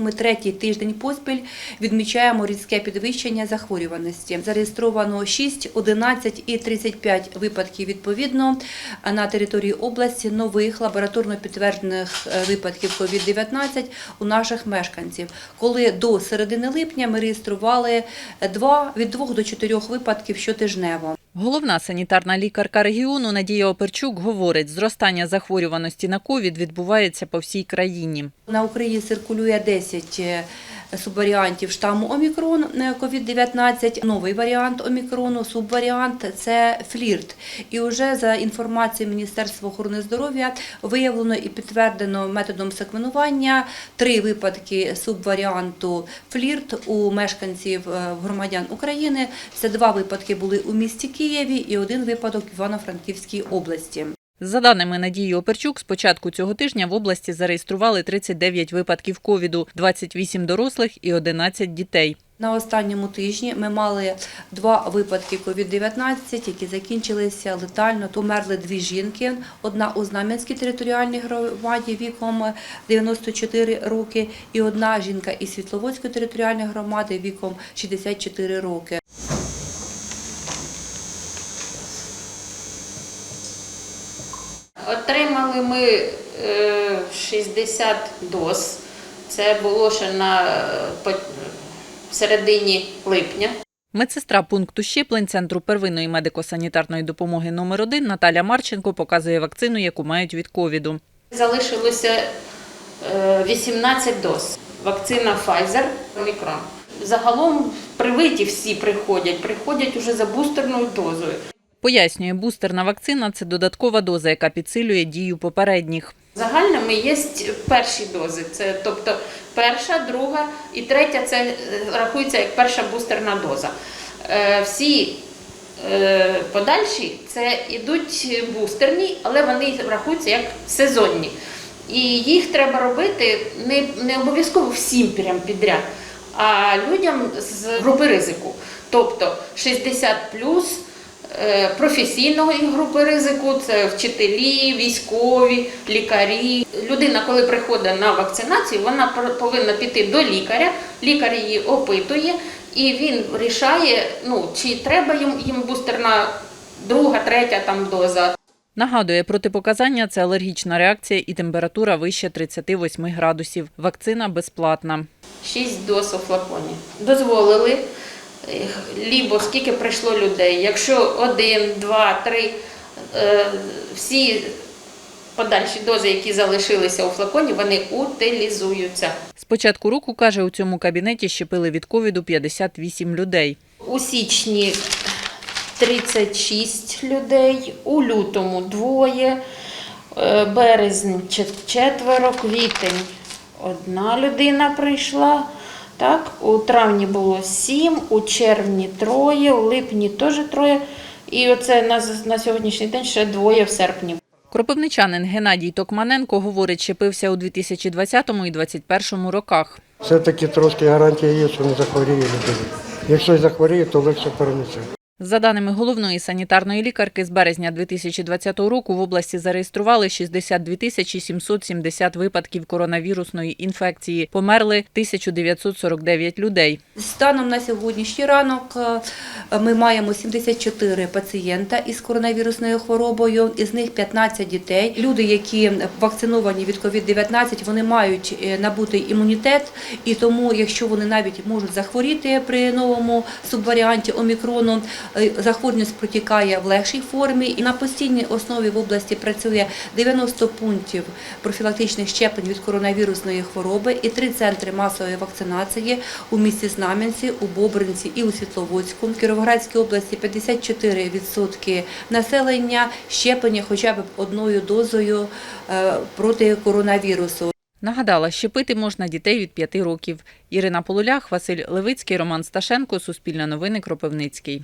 Ми третій тиждень поспіль відмічаємо різке підвищення захворюваності. Зареєстровано 6, 11 і 35 випадків відповідно на території області нових лабораторно підтверджених е, випадків COVID-19 у наших мешканців. Коли до середини липня ми реєстрували два від 2 до 4 випадків щотижнево. Головна санітарна лікарка регіону Надія Оперчук говорить, зростання захворюваності на ковід відбувається по всій країні. На Україні циркулює 10 е, субваріантів штаму Омікрон е, COVID-19. Новий варіант Омікрону, субваріант це флірт. І вже за інформацією Міністерства охорони здоров'я виявлено і підтвердено методом секвенування три випадки субваріанту флірт у мешканців е, громадян України. Це два випадки були у місті Києві і один випадок в Івано-Франківській області. За даними Надії Оперчук, з початку цього тижня в області зареєстрували 39 випадків ковіду, 28 дорослих і 11 дітей. На останньому тижні ми мали два випадки COVID-19, які закінчилися летально. Померли дві жінки. Одна у Знам'янській територіальній громаді віком 94 роки, і одна жінка із Світловодської територіальної громади віком 64 роки. Отримали ми е, 60 доз. Це було ще на е, середині липня. Медсестра пункту щеплень Центру первинної медико-санітарної допомоги номер 1 Наталя Марченко показує вакцину, яку мають від ковіду. Залишилося е, 18 доз. Вакцина Pfizer Omicron. Загалом привиті всі приходять, приходять уже за бустерною дозою. Пояснює, бустерна вакцина це додаткова доза, яка підсилює дію попередніх. Загальними є перші дози. Це тобто перша, друга і третя це е, рахується як перша бустерна доза. Е, Всі е, подальші це йдуть бустерні, але вони рахуються як сезонні. І їх треба робити не, не обов'язково всім прям підряд, а людям з групи ризику. Тобто 60 плюс професійної групи ризику, це вчителі, військові, лікарі. Людина, коли приходить на вакцинацію, вона повинна піти до лікаря, лікар її опитує, і він рішає, ну, чи треба їм, їм бустерна друга, третя там доза. Нагадує, протипоказання це алергічна реакція і температура вище 38 градусів. Вакцина безплатна. 6 доз у флаконі. Дозволили, е, лібо скільки прийшло людей. Якщо один, два, три, е, всі подальші дози, які залишилися у флаконі, вони утилізуються. З початку року, каже, у цьому кабінеті щепили від ковіду 58 людей. У січні 36 людей, у лютому двоє, е, березень четверо, квітень одна людина прийшла. Так, у травні було сім, у червні троє, у липні теж троє. І оце на, на сьогоднішній день ще двоє в серпні. Кропивничанин Геннадій Токманенко говорить, щепився у 2020 і 2021 роках. Все-таки трошки гарантія є, що не захворіє людина. Якщо захворіє, то легше перенесе. За даними головної санітарної лікарки, з березня 2020 року в області зареєстрували 62 тисячі 770 випадків коронавірусної інфекції. Померли 1949 людей. Станом на сьогоднішній ранок е, ми маємо 74 пацієнта із коронавірусною хворобою, із них 15 дітей. Люди, які вакциновані від COVID-19, вони мають е, набутий імунітет, і тому, якщо вони навіть можуть захворіти при новому субваріанті омікрону, захворюваність протікає в легшій формі. І на постійній основі в області працює 90 пунктів профілактичних щеплень від коронавірусної хвороби і три центри масової вакцинації у місті Знам'янці, у Бобринці і у Світловодську. В Кіровоградській області 54% населення щеплені хоча б одною дозою е, проти коронавірусу. Нагадала, щепити можна дітей від 5 років. Ірина Полулях, Василь Левицький, Роман Сташенко, Суспільне новини, Кропивницький.